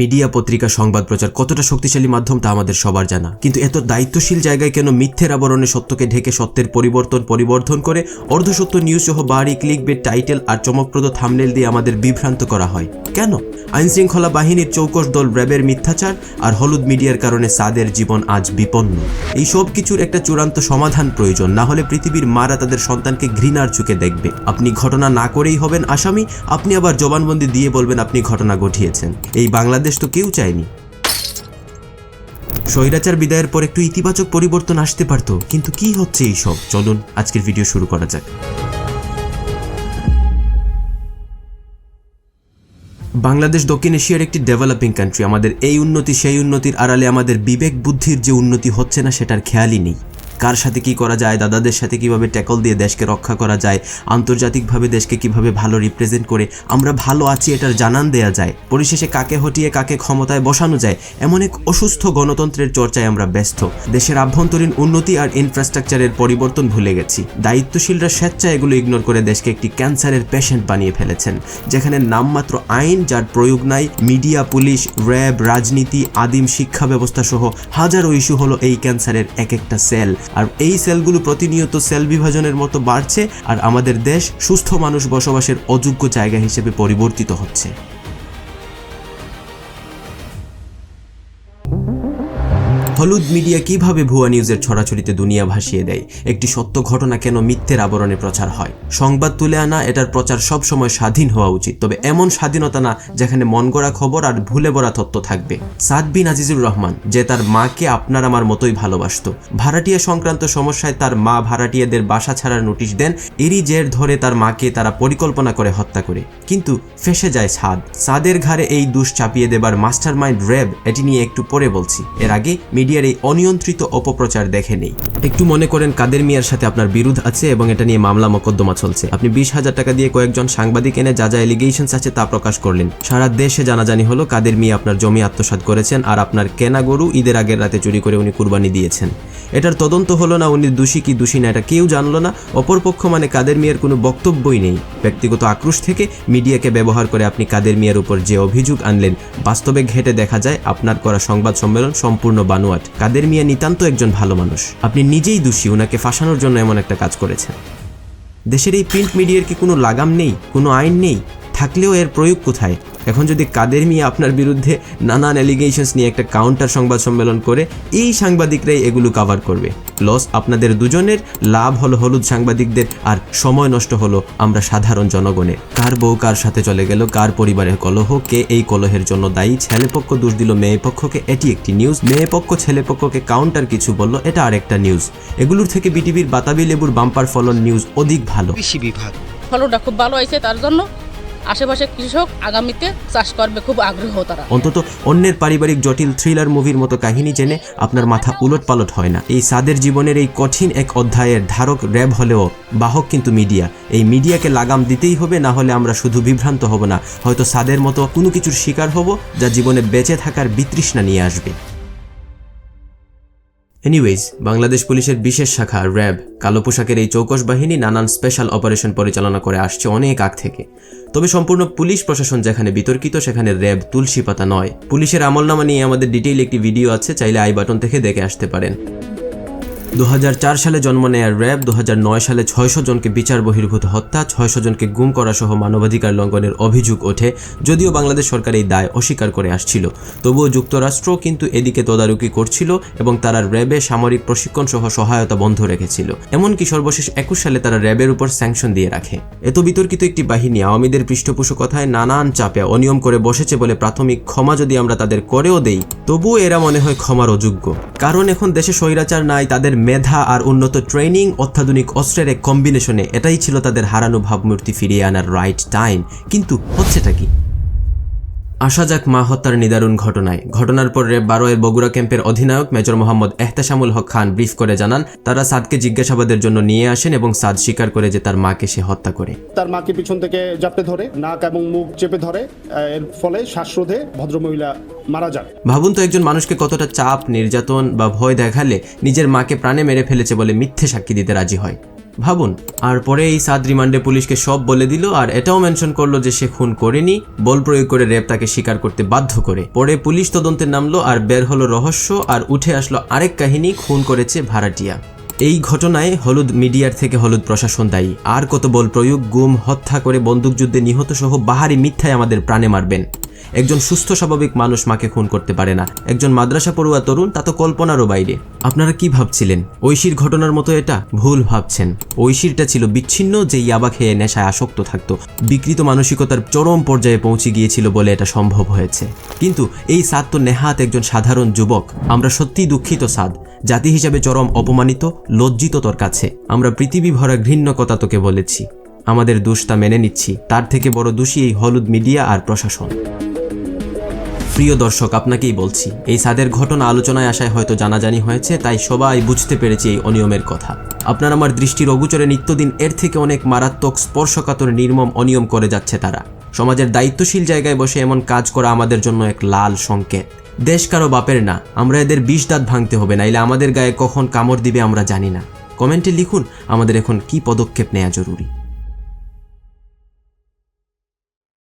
Media পত্রিকা সংবাদ প্রচার কতটা শক্তিশালী মাধ্যম তা আমাদের সবার জানা। কিন্তু এত দায়িত্বশীল জায়গায় কেন মিথ্যের আবরণে সত্যকে ঢেকে সত্যের পরিবর্তন পরিবর্ধন করে, অর্ধসত্য নিউজ সহ বাড়ি ক্লিক বেট টাইটেল আর চমকপ্রদ থামনেল দিয়ে আমাদের বিভ্রান্ত করা হয়? কেন? আইনশৃঙ্খলা বাহিনীর চৌকস দল র্যাবের মিথ্যাচার আর হলুদ মিডিয়ার কারণে সাদের জীবন আজ বিপন্ন। এই সব কিছুর একটা চূড়ান্ত সমাধান প্রয়োজন, না হলে পৃথিবীর মারা তাদের সন্তানকে ঘৃণার চোখে দেখবে। আপনি ঘটনা না করেই হবেন আসামি, আপনি আবার জবানবন্দি দিয়ে বলবেন আপনি ঘটনা ঘটিয়েছেন। এই বাংলাদেশ তো কেউ চায়নি। স্বৈরাচার বিদায়ের পর একটু ইতিবাচক পরিবর্তন আসতে পারতো, কিন্তু কি হচ্ছে এই সব চলুন, আজকের ভিডিও শুরু করা যাক। বাংলাদেশ দক্ষিণ এশিয়ার একটি ডেভেলপিং কান্ট্রি আমাদের এই উন্নতি, সেই উন্নতির আড়ালে আমাদের বিবেক বুদ্ধির যে উন্নতি হচ্ছে না, সেটার খেয়ালই নেই। কার সাথে কি করা যায়, দাদাদের সাথে কীভাবে ট্যাকল দিয়ে দেশকে রক্ষা করা যায়, আন্তর্জাতিকভাবে দেশকে কীভাবে ভালো রিপ্রেজেন্ট করে, আমরা ভালো আছি এটার জানান দেয়া যায়। পরিশেষে কাকে হটিয়ে কাকে ক্ষমতায় বসানো যায়, এমন এক অসুস্থ গণতন্ত্রের চর্চায় আমরা ব্যস্ত। দেশের আভ্যন্তরীণ উন্নতি আর ইনফ্রাস্ট্রাকচারের পরিবর্তন ভুলে গেছি। দায়িত্বশীলরা স্বেচ্ছায় এগুলো ইগনোর করে দেশকে একটি ক্যান্সারের পেশেন্ট বানিয়ে ফেলেছেন, যেখানে নামমাত্র আইন যার প্রয়োগ নাই মিডিয়া পুলিশ র্যাব রাজনীতি, আদিম শিক্ষা ব্যবস্থা সহ হাজারো ইস্যু হলো এই ক্যান্সারের এক একটা সেল আর এই সেলগুলো প্রতিনিয়ত সেল বিভাজনের মতো বাড়ছে আর আমাদের দেশ সুস্থ মানুষ বসবাসের অযোগ্য জায়গা হিসেবে পরিবর্তিত হচ্ছে। হলুদ মিডিয়া কীভাবে ভুয়া নিউজের ছড়াছড়িতে দুনিয়া ভাসিয়ে দেয়? একটি সত্য ঘটনা কেন মিথ্যের আবরণে প্রচার হয়? সংবাদ তুলে আনা, এটার প্রচার সবসময় স্বাধীন হওয়া উচিত। তবে এমন স্বাধীনতা না যেখানে মন গড়া খবর আর ভুলে বড়া তথ্য থাকবে। সাদ বিন আজিজুর রহমান, যে তার মাকে আপনার আমার মতোই ভালোবাসত। ভাড়াটিয়া সংক্রান্ত সমস্যায় তার মা ভাড়াটিয়াদের বাসা ছাড়ার নোটিশ দেন, এরই জের ধরে তার মাকে তারা পরিকল্পনা করে হত্যা করে। কিন্তু ফেসে যায় সাদ। সাদের ঘাড়ে এই দুষ চাপিয়ে দেবার মাস্টার মাইন্ড র্যাব এটি নিয়ে একটু পরে বলছি। এর আগে মিডিয়ার এই অনিয়ন্ত্রিত অপপ্রচার দেখে নেই। একটু মনে করেন কাদের মিয়ার সাথে আপনার বিরোধ আছে এবং এটা নিয়ে মামলা মোকদ্দমা চলছে। আপনি বিশ হাজার টাকা দিয়ে কয়েকজন সাংবাদিক এনে যা যা এলিগেশনস আছে তা প্রকাশ করলেন। সারা দেশে জানাজানি হলো কাদের মিয়া আপনার জমি আত্মসাৎ করেছেন আর আপনার কেনা গরু ঈদের আগের রাতে চুরি করে উনি কুরবানি দিয়েছেন। এটার তদন্ত হলো না উনি দোষী কি দোষী না, এটা কেউ জানলো না। অপরপক্ষ মানে কাদের মিয়ার কোনো বক্তব্যই নেই। ব্যক্তিগত আক্রোশ থেকে মিডিয়াকে ব্যবহার করে আপনি কাদের মিয়ার উপর যে অভিযোগ আনলেন, বাস্তবে ঘেটে দেখা যায় আপনার করা সংবাদ সম্মেলন সম্পূর্ণ বানোয়াট কাদের মিয়া নিতান্ত একজন ভালো মানুষ। আপনি নিজেই দোষী ওনাকে ফাঁসানোর জন্য এমন একটা কাজ করেছেন। দেশের এই প্রিন্ট মিডিয়ার কি কোনো লাগাম নেই? কোনো আইন নেই? থাকলেও এর প্রয়োগ কোথায়? এখন যদি কাদের মিয়া আপনার বিরুদ্ধে নানান অ্যালিগেশনস নিয়ে একটা কাউন্টার সংবাদ সম্মেলন করে এই সাংবাদিকরাই এগুলো কভার করবে। লস আপনাদের দুজনের লাভ হলো হলুদ সাংবাদিকদের আর সময় নষ্ট হলো আমরা সাধারণ জনগণের। কার বউ কার সাথে চলে গেল কার পরিবারের কলহ কে এই কলহের জন্য দায়ী ছেলেপক্ষ দোষ দিল মেয়ে পক্ষকে এটি একটি নিউজ মেয়ে পক্ষ ছেলেপক্ষকে কাউন্টার কিছু বলল এটা আরেকটা নিউজ এগুলোর থেকে বিটিভির বাতাবি লেবুর বাম্পার ফলন নিউজ অধিক ভালো। কৃষি বিভাগ। ফলনটা খুব ভালো হয়েছে তার জন্য। আশেপাশে কৃষক আগামীতে চাষ করবে খুব আগ্রহ তারা। অন্তত অন্যের পারিবারিক জটিল থ্রিলার মুভির মতো কাহিনী জেনে আপনার মাথা উলট পালট হয় না। এই সাদের জীবনের এই কঠিন এক অধ্যায়ের ধারক র্যাব হলেও বাহক কিন্তু মিডিয়া। এই মিডিয়াকে লাগাম দিতেই হবে, না হলে আমরা শুধু বিভ্রান্ত হব না। হয়তো সাদের মতো কোনো কিছুর শিকার হব, যা জীবনে বেঁচে থাকার বিতৃষ্ণা নিয়ে আসবে। এনিওয়েজ বাংলাদেশ পুলিশের বিশেষ শাখা, র্যাব, কালো পোশাকের এই চৌকশ বাহিনী নানান স্পেশাল অপারেশন পরিচালনা করে আসছে অনেক আগ থেকে। তবে সম্পূর্ণ পুলিশ প্রশাসন যেখানে বিতর্কিত, সেখানে র্যাব তুলসী পাতা নয়। পুলিশের আমলনামা নিয়ে আমাদের ডিটেইল একটি ভিডিও আছে, চাইলে আই বাটন থেকে দেখে আসতে পারেন। দু হাজার চার সালে জন্ম নেয়ার র্যাব দু হাজার নয় সালে ছয়শো জনকে বিচার বহির্ভূত হত্যা, ছয়শো জনকে গুম করা সহ মানবাধিকার লঙ্ঘনের অভিযোগ ওঠে, যদিও বাংলাদেশ সরকার এই দায় অস্বীকার করে আসছিল। তবুও যুক্তরাষ্ট্র কিন্তু এদিকে তদারকি করছিল এবং তারা র্যাবে সামরিক প্রশিক্ষণ সহ সহায়তা বন্ধ রেখেছিল। এমনকি সর্বশেষ একুশ সালে তারা র্যাবের উপর স্যাংশন দিয়ে রাখে। এত বিতর্কিত একটি বাহিনী আওয়ামীদের পৃষ্ঠপোষকতায় নানান চাপে অনিয়ম করে বসেছে বলে প্রাথমিক ক্ষমা যদি আমরা তাদের করেও দেই, তবুও এরা মনে হয় ক্ষমার অযোগ্য। কারণ এখন দেশে স্বৈরাচার নাই, তাদের মেধা আর উন্নত ট্রেনিং, অত্যাধুনিক অস্ত্রের এক কম্বিনেশনে এটাই ছিল তাদের হারানো ভাবমূর্তি ফিরিয়ে আনার রাইট টাইম কিন্তু হচ্ছেটা কি? আসা যাক মা হত্যার নিদারুণ ঘটনায়। ঘটনার পর রেব বারো এর বগুড়া ক্যাম্পের অধিনায়ক মেজর মোহাম্মদ এহতেশামুল হক খান ব্রিফ করে জানান তারা সাদকে জিজ্ঞাসাবাদের জন্য নিয়ে আসেন এবং সাদ স্বীকার করে যে তার মাকে সে হত্যা করে। তার মাকে পিছন থেকে জাপটে ধরে নাক এবং মুখ চেপে ধরে এর ফলে শ্বাসরোধে ভদ্রমহিলা মারা যান। ভাবুন তো একজন মানুষকে কতটা চাপ নির্যাতন বা ভয় দেখালে নিজের মাকে প্রাণে মেরে ফেলেছে বলে মিথ্যে সাক্ষী দিতে রাজি হয়। ভাবুন। আর পরে এই সাদ রিমান্ডে পুলিশকে সব বলে দিল, আর এটাও মেনশন করল যে সে খুন করেনি, বল প্রয়োগ করে র্যাব তাকে স্বীকার করতে বাধ্য করে। পরে পুলিশ তদন্তে নামলো, আর বের হলো রহস্য, আর উঠে আসলো আরেক কাহিনী, খুন করেছে ভাড়াটিয়া। এই ঘটনায় হলুদ মিডিয়ার থেকে হলুদ প্রশাসন দায়ী। আর কত বল প্রয়োগ, গুম, হত্যা করে বন্দুকযুদ্ধে নিহত সহ বাহারি মিথ্যায় আমাদের প্রাণে মারবেন। একজন সুস্থ স্বাভাবিক মানুষ মাকে খুন করতে পারে না। একজন মাদ্রাসা পড়ুয়া তরুণ, তা তো কল্পনারও বাইরে। আপনারা কি ভাবছিলেন? ঐশীর ঘটনার মতো এটা? ভুল ভাবছেন। ঐশীরটা ছিল বিচ্ছিন্ন যে ইয়াবা খেয়ে নেশায় আসক্ত থাকতো। বিকৃত মানসিকতার চরম পর্যায়ে পৌঁছে গিয়েছিল বলে এটা সম্ভব হয়েছে। কিন্তু এই সাদ তো নেহাত একজন সাধারণ যুবক। আমরা সত্যিই দুঃখিত, সাদ। জাতি হিসাবে চরম অপমানিত, লজ্জিত তোর কাছে। আমরা পৃথিবী ভরা ঘৃণ্যকতা তোকে বলেছি। আমাদের দোষটা মেনে নিচ্ছি। তার থেকে বড় দোষী এই হলুদ মিডিয়া আর প্রশাসন। প্রিয় দর্শক, আপনাকেই বলছি, এই সাদের ঘটনা আলোচনায় আসায় হয়তো জানাজানি হয়েছে, তাই সবাই বুঝতে পেরেছে এই অনিয়মের কথা। আপনার আমার দৃষ্টির অগুচরে নিত্যদিন এর থেকে অনেক মারাত্মক স্পর্শকাতর নির্মম অনিয়ম করে যাচ্ছে তারা। সমাজের দায়িত্বশীল জায়গায় বসে এমন কাজ করা আমাদের জন্য এক লাল সংকেত। দেশ কারও বাপের না, আমরা এদের বিষ দাঁত ভাঙতে হবে না নাইলে আমাদের গায়ে কখন কামড় দিবে আমরা জানি না। কমেন্টে লিখুন, আমাদের এখন কি পদক্ষেপ নেওয়া জরুরি।